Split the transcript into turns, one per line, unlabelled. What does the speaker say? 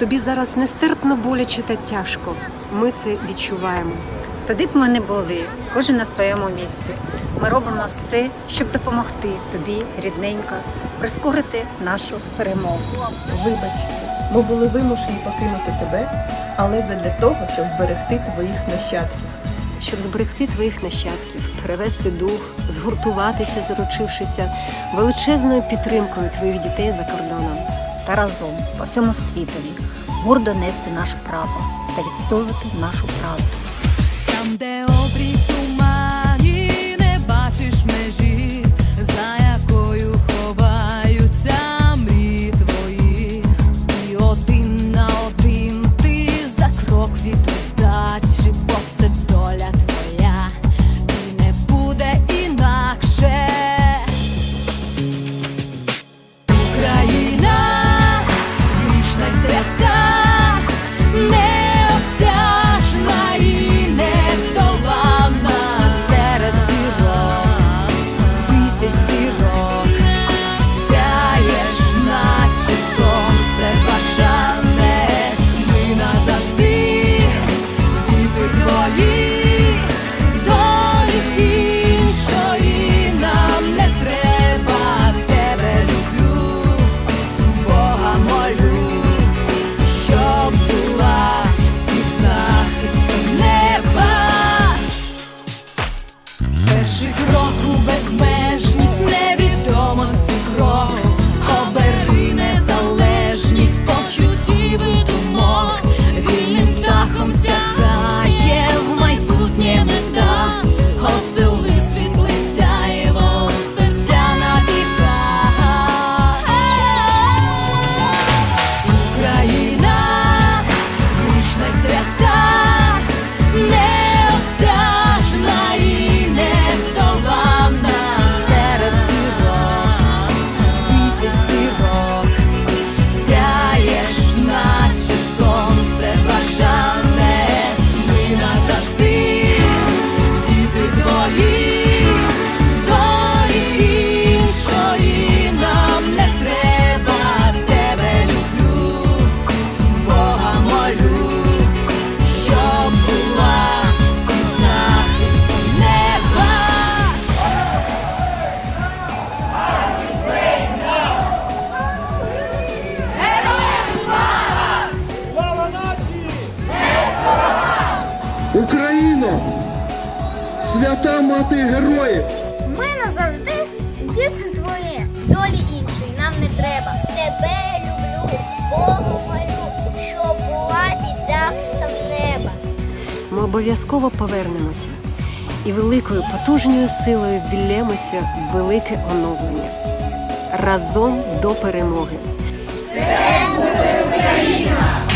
тобі зараз нестерпно боляче та тяжко. Ми це відчуваємо.
Тоді б ми не були, кожен на своєму місці. Ми робимо все, щоб допомогти тобі, рідненько, прискорити нашу перемогу.
Вибач, ми були вимушені покинути тебе, але задля того, щоб зберегти твоїх нащадків.
Щоб зберегти твоїх нащадків, перевести дух, згуртуватися, заручившися величезною підтримкою твоїх дітей за кордоном.
Та разом по всьому світові гордо нести наше право та відстоювати нашу правду.
Там, де обрій в
Свята мати героїв!
Ми назавжди діти твої. Долі іншої нам не треба. Тебе люблю, Богу молю, щоб була під захистом неба.
Ми обов'язково повернемося і великою потужною силою ввіллемося в велике оновлення. Разом до перемоги.
Це буде Україна!